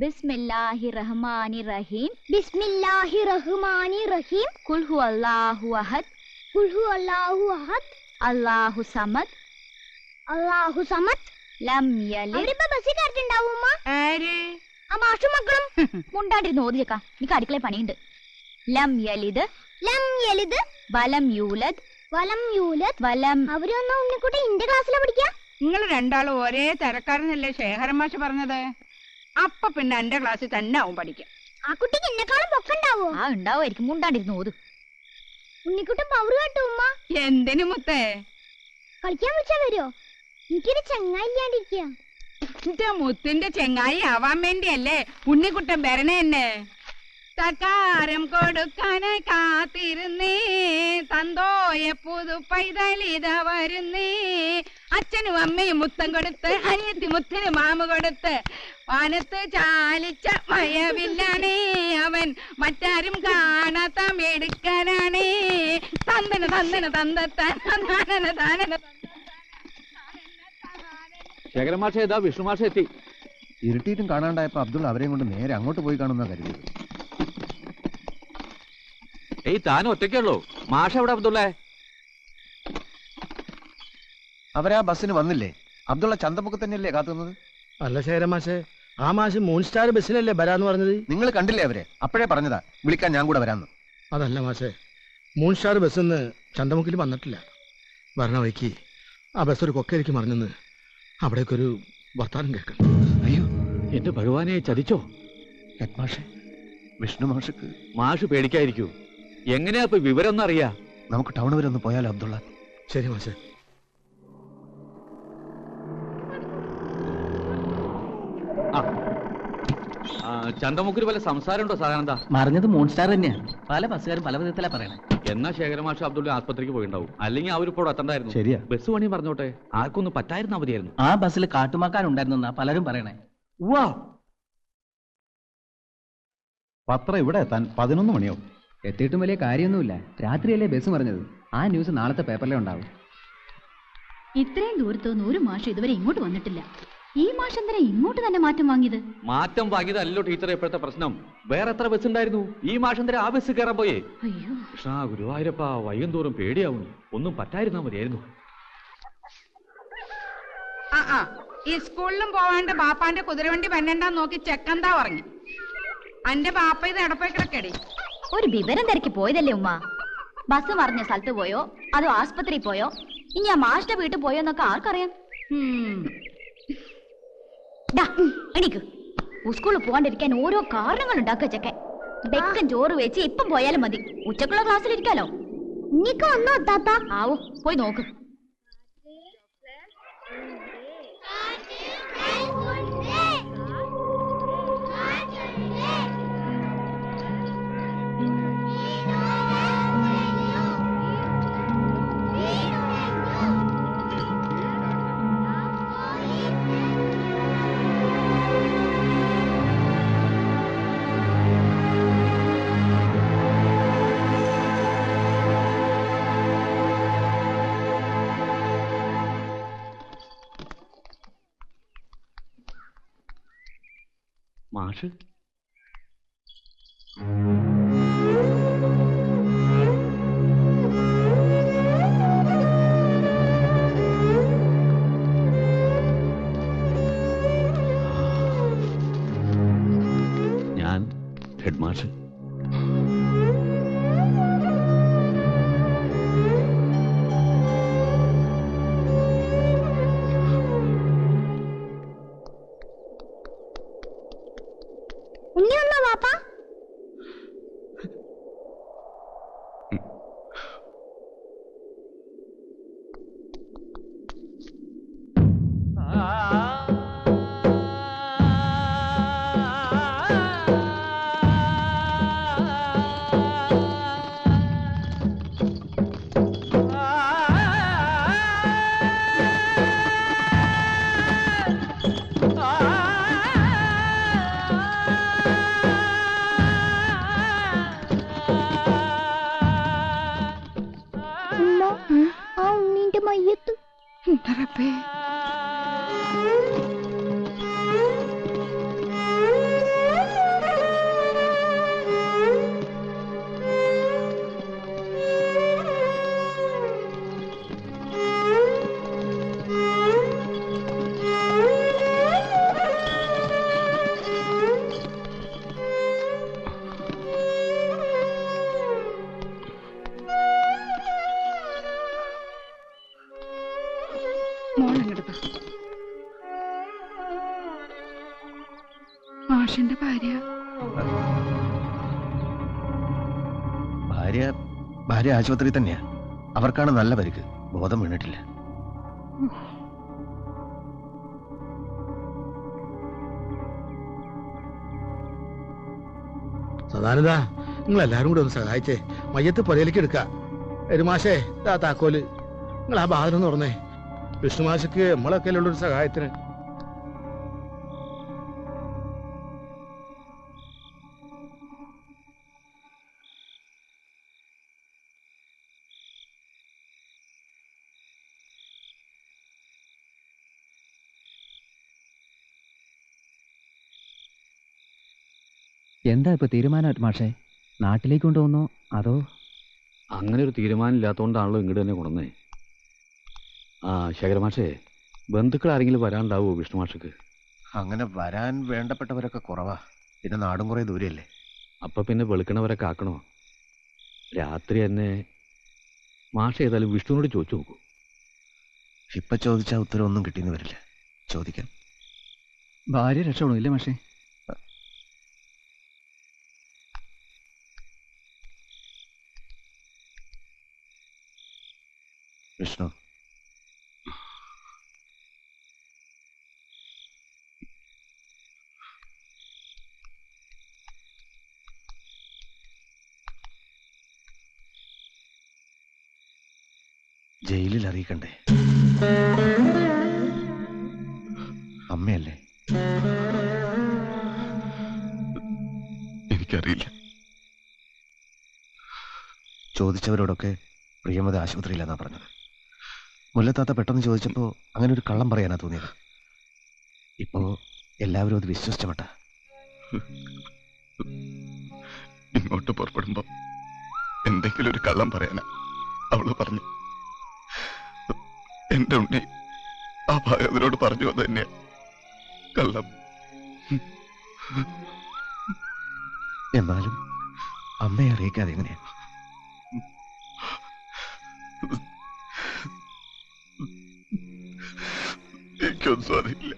ബിസ്മില്ലാഹി റഹ്മാനി റഹീം ബിസ്മില്ലാഹി റഹ്മാനി റഹീം അല്ലാഹു അഹദ്. കുൽഹു അല്ലാഹു അഹദ്. അല്ലാഹു സമദ്. അല്ലാഹു സമദ്. ലം യലിദ്. ആര്? ആ മാഷും മക്കളും. മുണ്ടാണ്ടിരുന്ന് എനിക്ക് അടുക്കളയിൽ പണിയുണ്ട്. ലം യലിദ്. ലം യലിദ്. വലം യൂലദ്. വലം യൂലദ്. വലം അവരൊന്നും ഉണ്ണിക്കുട്ടി ഇന്റെ ക്ലാസ്സിലാ പഠിക്കാ? നിങ്ങൾ രണ്ടാളും ഒരേ തരക്കാരനല്ലേ ശേഖരമാഷ് പറഞ്ഞത്? അപ്പൊ പിന്നെ എന്റെ ക്ലാസ്സിൽ തന്നെ ആവും പഠിക്കാം. ആ കുട്ടിക്ക് എന്നെക്കാളും പൊക്കണ്ടാവോ? ആ ഉണ്ടാവുമായിരിക്കും. മുണ്ടാണ്ടിരുന്നു ഓതു. ഉണ്ണിക്കുട്ടൻ പവർ കേട്ടോ ഉമ്മ. എന്തിനു മുത്തേ? കളിക്കാൻ വിളിച്ചാ വരുമോ എനിക്കൊരു ചങ്ങായില്ലാണ്ടിരിക്കുക എന്റെ മുത്തിന്റെ ചെങ്ങായി ആവാൻ വേണ്ടിയല്ലേ ഉണ്ണിക്കുട്ടൻ വരണേ എന്നെ? തക്കാരം കൊടുക്കാനായി കാത്തിരുന്നേ തന്തോയ പുതു പൈതലിത വരുന്നേ അച്ഛനും അമ്മയും മുത്തം കൊടുത്ത് അനിയത്തി മുത്തിന് മാമ കൊടുത്ത്. വാനത്ത് ചാലിച്ച മയവില്ലാണേ അവൻ. മറ്റാരും കാണാത്ത മെടുക്കാനാണേ തന്തന തന്തന തന്തത്താൻ താനന താനന ശേഖരമാഷ ഇതാ വിഷ്ണുമാഷ എത്തി. ഇരുട്ടിയിട്ടും കാണാണ്ടായപ്പോ അബ്ദുൾ അവരെയും കൊണ്ട് നേരെ അങ്ങോട്ട് പോയി കാണുന്ന കരുതിയത്. ഏയ് താൻ ഒറ്റയ്ക്കുള്ളൂ മാഷ എവിടെ അബ്ദുള്ളേ? അവരാ ബസ്സിന് വന്നില്ലേ? അബ്ദുള്ള ചന്തമുക്ക് തന്നെയല്ലേ കാത്തുന്നത്? അല്ല ശേഖരമാഷെ ആ മാഷ് മൂൺ സ്റ്റാർ ബസ്സിനല്ലേ വരാന്ന് പറഞ്ഞത്? നിങ്ങൾ കണ്ടില്ലേ അവരെ? അപ്പോഴേ പറഞ്ഞതാ വിളിക്കാൻ ഞാൻ കൂടെ വരാന്ന്. അതല്ല മാഷെ മൂൺ സ്റ്റാർ ബസ്സിന്ന് ചന്തമുക്കിൽ വന്നിട്ടില്ല. വരണ വഴിക്ക് ആ ബസ് ഒരു കൊക്കയിലേക്ക് മറിഞ്ഞെന്ന് അവിടേക്കൊരു വർത്താനം കേൾക്കണം അയ്യോ എന്റെ ഭഗവാനെ ചതിച്ചോ? മാഷെ വിഷ്ണു മാഷക്ക് മാഷ് പേടിക്കായിരിക്കൂ എങ്ങനെയാ ഇപ്പൊ വിവരം ഒന്നും അറിയാ നമുക്ക് ടൗൺ വരെ ഒന്ന് പോയാലോ അബ്ദുള്ള? ശരി മാഷെ. ചന്തമുക്കിൽ വല്ല സംസാരം ഉണ്ടോ സാധാരണ മറിഞ്ഞത് മോൺസ്റ്റാർ തന്നെയാണ് പല ബസ്സുകാരും പല വിധത്തിലാ പറയണേ. എന്നാ ശേഖരമാഷ അബ്ദുള്ള ആസ്പത്രിക്ക് പോയിണ്ടാവും. അല്ലെങ്കിൽ അവരിപ്പോൾ എത്തണ്ടായിരുന്നു. ശരിയാ. ബസ് പണി പറഞ്ഞോട്ടെ? ആർക്കൊന്ന് പറ്റായിരുന്ന മതിയായിരുന്നു. ആ ബസ്സിൽ കാട്ടുമാക്കാനുണ്ടായിരുന്നാ പലരും പറയണേ. വാ പത്രം ഇവിടെ എത്താൻ പതിനൊന്ന് മണിയാവും. എത്തിയിട്ടും വലിയ കാര്യമൊന്നുമില്ല. രാത്രിയല്ലേ ബസ് പറഞ്ഞത് ആ ന്യൂസ് നാളത്തെ പേപ്പറിലേ ഉണ്ടാവും. ഇത്രയും ദൂരത്തുനിന്ന് ഒരു മാഷം ഇതുവരെ ഇങ്ങോട്ട് വന്നിട്ടില്ല. ഈ മാഷം തന്നെ ഇങ്ങോട്ട് തന്നെ മാറ്റം വാങ്ങിയത്? മാറ്റം വാങ്ങിയതല്ലോ ടീച്ചറെ ഇപ്പോഴത്തെ പ്രശ്നം. വേറെ എത്ര ബസ് ഉണ്ടായിരുന്നു? ഈ മാഷന്തര ആ ബസ് കയറാൻ പോയേ? അയ്യോ. കൃഷ്ണ ഗുരുവായൂരപ്പ വൈകും തോറും പേടിയാവുന്നു. ഒന്നും പറ്റായിരുന്നാ മതിയായിരുന്നു. ആ ആ. ഈ സ്കൂളിലും പോവാണ്ട് ബാപ്പാന്റെ കുതിരവണ്ടി വന്നണ്ടാന്ന് നോക്കി ചെക്കന്താ പറഞ്ഞു അന്റെ ബാപ്പ ഇത് എടപ്പോയി കിടക്കടി. ഒരു വിവരം തിരക്കി പോയതല്ലേ ഉമ്മ? ബസ് മറിഞ്ഞ സ്ഥലത്ത് പോയോ? അതോ ആസ്പത്രി പോയോ? ഇനി ആ മാഷിന്റെ വീട്ടിൽ പോയോ എന്നൊക്കെ ആർക്കറിയാം? ഉം. എണീക്ക്. സ്കൂളിൽ പോകാണ്ടിരിക്കാൻ ഓരോ കാരണങ്ങൾ ഉണ്ടാക്കുക ചെക്കൻ ബെക്കൻ ചോറ് വെച്ച് ഇപ്പം പോയാലും മതി. ഉച്ചക്കുള്ള ക്ലാസ്സിൽ ഇരിക്കാലോ ഉണ്ണിക്ക വന്നോ താത്ത? ആവോ പോയി നോക്ക്. മാഷ് ഞാൻ മാഷിന്റെ ഭാര്യ. ഭാര്യ ഭാര്യ ആശുപത്രി തന്നെയാ. അവർക്കാണ് നല്ല പരിക്ക്. ബോധം വീണിട്ടില്ല. സദാനന്ദ നിങ്ങൾ എല്ലാരും കൂടെ ഒന്ന് സഹായിച്ചേ. മയ്യത്ത് പുരയിലേക്ക് എടുക്ക. എരുമാശേ താക്കോൽ. നിങ്ങൾ ആ ബാധനം തുറന്നേ വിഷ്ണുമാശക്ക് നമ്മളൊക്കെ ഉള്ളൊരു സഹായത്തിന്. എന്താ ഇപ്പൊ തീരുമാനം മാഷേ? നാട്ടിലേക്ക് കൊണ്ടുപോകുന്നോ അതോ? അങ്ങനെ ഒരു തീരുമാനം ഇല്ലാത്തോണ്ടാണല്ലോ ഇങ്ങോട്ട് തന്നെ കൊണ്ടുവന്നേ. ആ ശേഖരമാഷേ ബന്ധുക്കൾ ആരെങ്കിലും വരാണ്ടാവോ വിഷ്ണു മാഷക്ക്? അങ്ങനെ വരാൻ വേണ്ടപ്പെട്ടവരൊക്കെ കുറവാ. പിന്നെ നാടും കുറെ ദൂരെയല്ലേ? അപ്പൊ പിന്നെ വെളുക്കണവരൊക്കെ ആക്കണോ? രാത്രി തന്നെ മാഷ ഏതായാലും വിഷ്ണുവിനോട് ചോദിച്ചു നോക്കൂ. ഇപ്പൊ ചോദിച്ചാൽ ഉത്തരവൊന്നും കിട്ടിയെന്ന് വരില്ല. ചോദിക്കാം. ഭാര്യ രക്ഷപ്പെടും ഇല്ലേ മാഷേ? വിഷ്ണു ജയിലിൽ അറിയിക്കണ്ടേ? അമ്മയല്ലേ? എനിക്കറിയില്ല. ചോദിച്ചവരോടൊക്കെ പ്രിയമത ആശുപത്രിയിലെന്നാ പറഞ്ഞത്. മുല്ലത്താത്ത പെട്ടെന്ന് ചോദിച്ചപ്പോ അങ്ങനെ ഒരു കള്ളം പറയാനാ തോന്നിയത്. ഇപ്പോ എല്ലാവരും അത് വിശ്വസിച്ച മട്ട ഇങ്ങോട്ട് പുറപ്പെടുമ്പോ എന്തെങ്കിലും ഒരു കള്ളം പറയാനാ അവൾ പറഞ്ഞു. എന്റെ ഉണ്ണി ആ ഭാഗത്തിനോട് പറഞ്ഞു അത് തന്നെയാ. കള്ളം. എന്നാലും അമ്മയെ അറിയിക്കാതെ എങ്ങനെയാ? എനിക്കൊന്നും അറിയില്ല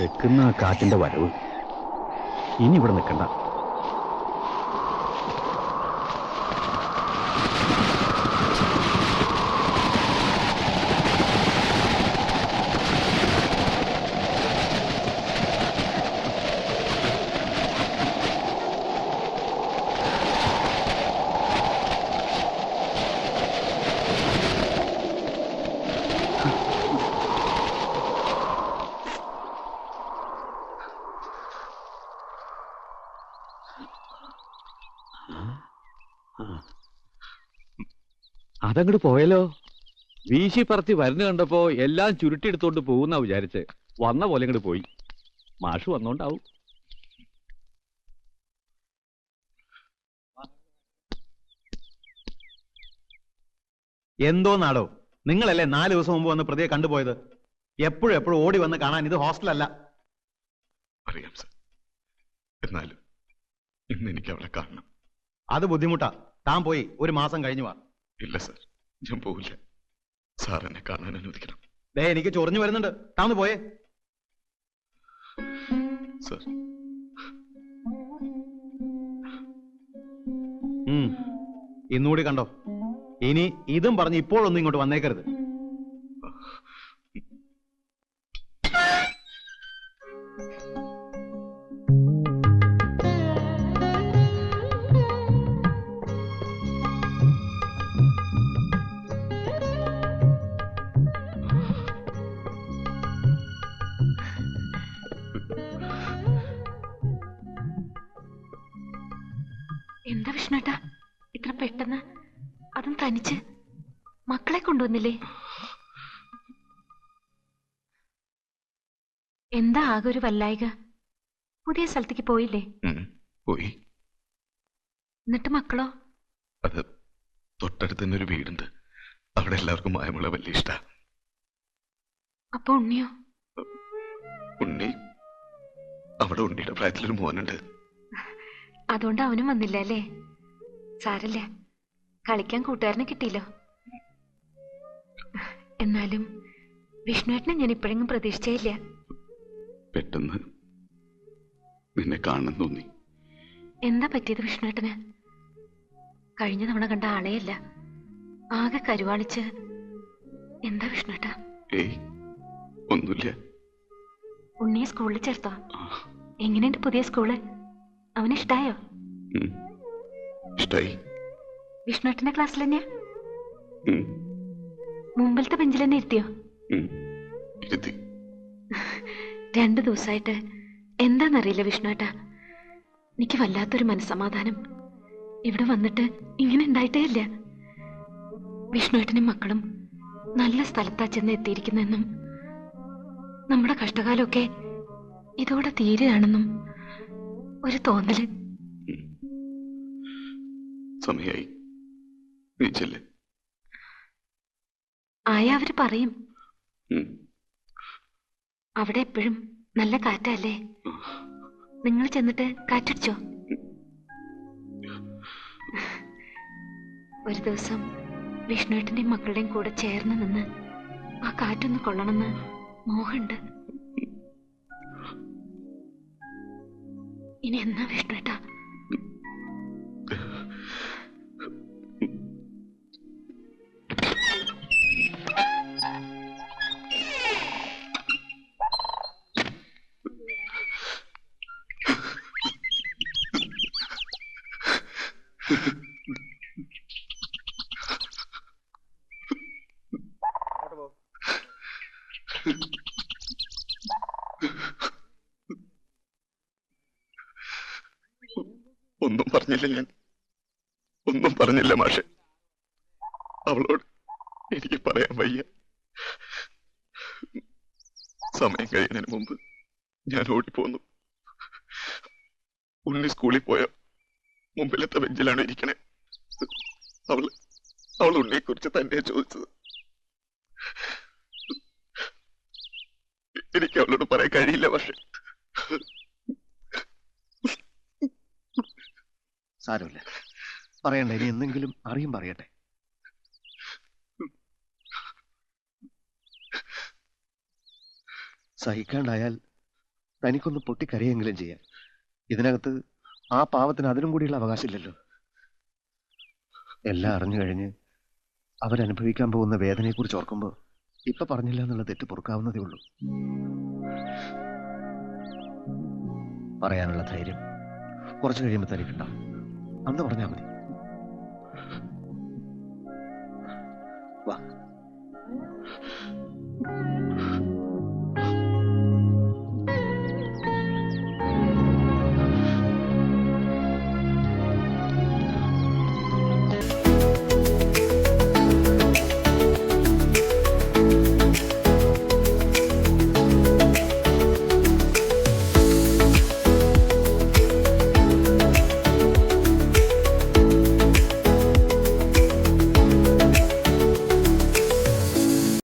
തെക്കുന്ന കാറ്റിന്റെ വരവ്. ഇനി ഇവിടെ നിൽക്കണ്ട. അതങ്ങോട്ട് പോയല്ലോ. വീശി പറത്തി വരുന്ന കണ്ടപ്പോ എല്ലാം ചുരുട്ടിയെടുത്തോണ്ട് പോകുന്ന വിചാരിച്ച്. വന്ന പോലെ ഇങ്ങോട്ട് പോയി. മാഷ് വന്നോണ്ടാവും. എന്തോ നാടോ? നിങ്ങളല്ലേ നാല് ദിവസം മുമ്പ് വന്ന് പ്രതിയെ കണ്ടുപോയത്? എപ്പോഴും എപ്പോഴും ഓടി വന്ന് കാണാൻ ഇത് ഹോസ്റ്റലല്ല. അറിയാം സർ. എന്നാലും ഇന്ന് എനിക്ക് അവളെ കാണണം. അത് ബുദ്ധിമുട്ടാ. താൻ പോയി ഒരു മാസം കഴിഞ്ഞു വാ. ഇല്ല സാർ ഞാൻ പോവില്ല. സാർ എന്നെ കാണാൻ അനുവദിക്കണം. ദേ എനിക്ക് ചൊറിഞ്ഞു വരുന്നുണ്ട്. താന്ന് പോയെ. സർ. ഇന്നുകൂടി കണ്ടോ? ഇനി ഇതും പറഞ്ഞ് ഇപ്പോഴൊന്നും ഇങ്ങോട്ട് വന്നേക്കരുത്. എന്താ വിഷ്ണുട്ടാ? ഇത്ര പെട്ടെന്ന്? അതും തനിച്ച്? മക്കളെ കൊണ്ടുവന്നില്ലേ? എന്താ ആകെ ഒരു വല്ലായിക? പുതിയ സ്ഥലത്തേക്ക് പോയില്ലേ? പോയി. എന്നിട്ട് മക്കളോ? അത് തൊട്ടടുത്ത് തന്നെ ഒരു വീടുണ്ട്. അവിടെ എല്ലാവർക്കും മായമുള്ള വലിയ ഇഷ്ട. അപ്പൊ ഉണ്ണിയോ? ഉണ്ണി. അവിടെ ഉണ്ണിയുടെ പ്രായത്തിലൊരു മോനുണ്ട്. അതുകൊണ്ട് അവനും വന്നില്ല അല്ലേ? സാരല്ല. കളിക്കാൻ കൂട്ടുകാരനെ കിട്ടിയില്ലോ. എന്നാലും വിഷ്ണുവേട്ടനെ ഞാൻ ഇപ്പോഴെങ്കിലും പ്രതീക്ഷിച്ചേയില്ല. പെട്ടെന്ന് നിന്നെ കാണാൻ തോന്നി. എന്താ പറ്റിയത് വിഷ്ണുവേട്ടന്? കഴിഞ്ഞ തവണ കണ്ട ആളെയല്ല. ആകെ കരുവാളിച്ച്. എന്താ വിഷ്ണുട്ട ഏയ് ഒന്നുമില്ല. ഉണ്ണിയെ സ്കൂളിൽ ചേർത്തോ? എങ്ങനെയുണ്ട് പുതിയ സ്കൂൾ? അവന് ഇഷ്ടായോ ഇഷ്ടായി. വിഷ്ണുട്ടിന്റെ ക്ലാസ്സിൽ തന്നെയാ മുമ്പിലത്തെ ബെഞ്ചിൽ തന്നെ ഇരുത്തിയോ. ഇരുത്തി. രണ്ടു ദിവസമായിട്ട് എന്താന്നറിയില്ല വിഷ്ണുവേട്ടാ. എനിക്ക് വല്ലാത്തൊരു മനസ്സമാധാനം. ഇവിടെ വന്നിട്ട് ഇങ്ങനെ ഉണ്ടായിട്ടേ ഇല്ല. വിഷ്ണുവേട്ടനും മക്കളും നല്ല സ്ഥലത്താ ചെന്ന് എത്തിയിരിക്കുന്നെന്നും നമ്മുടെ കഷ്ടകാലമൊക്കെ ഇതോടെ തീരുകയാണെന്നും ഒരു തോന്നൽ. സമയായി. നീ ചെല്ല്. ആയ അവർ പറയും. അവിടെ എപ്പോഴും നല്ല കാറ്റല്ലേ? നിങ്ങൾ ചെന്നിട്ട് കാറ്റടിച്ചോ? ഒരു ദിവസം വിഷ്ണുവേട്ടന്റെയും മക്കളുടെയും കൂടെ ചേർന്ന് നിന്ന് ആ കാറ്റൊന്ന് കൊള്ളണമെന്ന് മോഹമുണ്ട് ഇനി എന്നാ വിഷ്ണുവേട്ടാ പറഞ്ഞില്ല ഞാൻ ഒന്നും പറഞ്ഞില്ല മാഷെ. അവളോട് എനിക്ക് പറയാൻ വയ്യ. സമയം കഴിയുന്നതിന് മുമ്പ് ഞാൻ ഓടിപ്പോന്നു. ഉണ്ണി സ്കൂളിൽ പോയ മുമ്പിലത്തെ ബെഞ്ചിലാണ് ഇരിക്കണേ. അവൾ അവൾ ഉണ്ണിയെ കുറിച്ച് തന്നെ ചോദിച്ചത്. എനിക്ക് അവളോട് പറയാൻ കഴിയില്ല പക്ഷെ സാരമില്ല. പറയണ്ട ഇനി എന്തെങ്കിലും അറിയും പറയട്ടെ. സഹിക്കാണ്ടായാൽ തനിക്കൊന്ന് പൊട്ടിക്കരയെങ്കിലും ചെയ്യാം ഇതിനകത്ത് ആ പാവത്തിന് അതിനും കൂടിയുള്ള അവകാശമില്ലല്ലോ. എല്ലാം അറിഞ്ഞു കഴിഞ്ഞ് അവരനുഭവിക്കാൻ പോകുന്ന വേദനയെക്കുറിച്ച് ഓർക്കുമ്പോൾ ഇപ്പൊ പറഞ്ഞില്ല എന്നുള്ള തെറ്റ് പൊറുക്കാവുന്നതേ ഉള്ളൂ. പറയാനുള്ള ധൈര്യം കുറച്ച് കഴിയുമ്പോൾ തനിക്കുണ്ടാവും. അന്ന് പറഞ്ഞാൽ മതി. വാ.